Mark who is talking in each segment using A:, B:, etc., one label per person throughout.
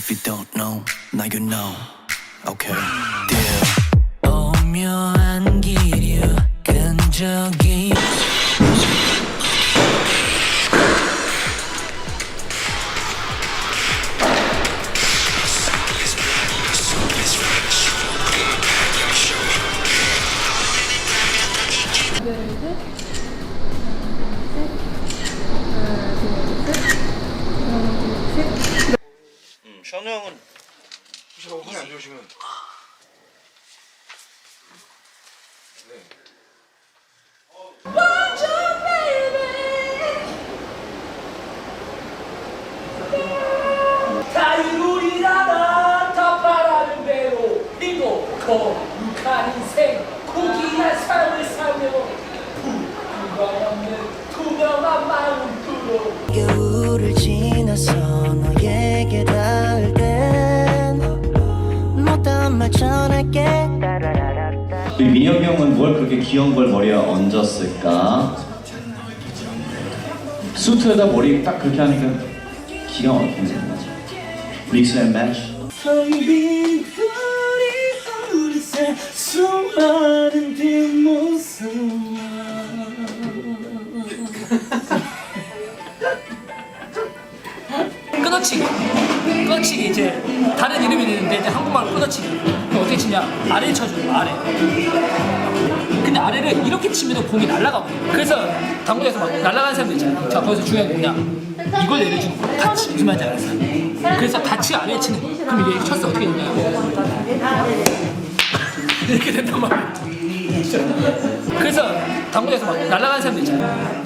A: If you don't know, now you know. Okay, deal. 오묘한 기류 끈적이
B: 음, 션우 형은
C: 혹시 어, 손이 안 좋으시면.
D: 다
E: 민혁이 형은 뭘 그렇게 귀여운 걸 머리에 얹었을까? 수트에다 머리 딱 그렇게 하니까 기가 막히는 거지. 믹스 앤 매치.
D: 수많은 뒷모습 끊어치기 이제 다른 이름이 있는데 이제 한국말로 그럼 어떻게 치냐? 아래 쳐주는 거 아래. 근데 아래를 이렇게 치면 공이 날아가 버려 그래서 당구에서 막 날아가는 사람들 있잖아 자 거기서 중요한 게 뭐냐? 이걸 내려주는 거야 같이 무슨 말인지 알았어? 그래서 같이 아래에 치는 거야 그럼 이게 쳤어. 어떻게 되냐? 이렇게 된단 말이야. 그래서 당구에서 막 날아가는 사람들 있잖아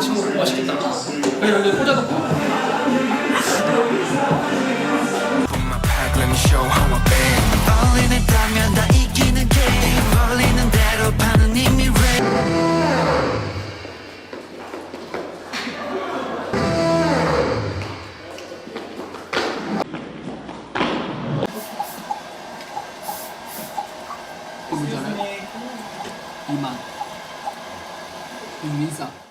D: 지금 멋있겠다 여기 여기 꽂아놓고. 알아요? 이만 윤민사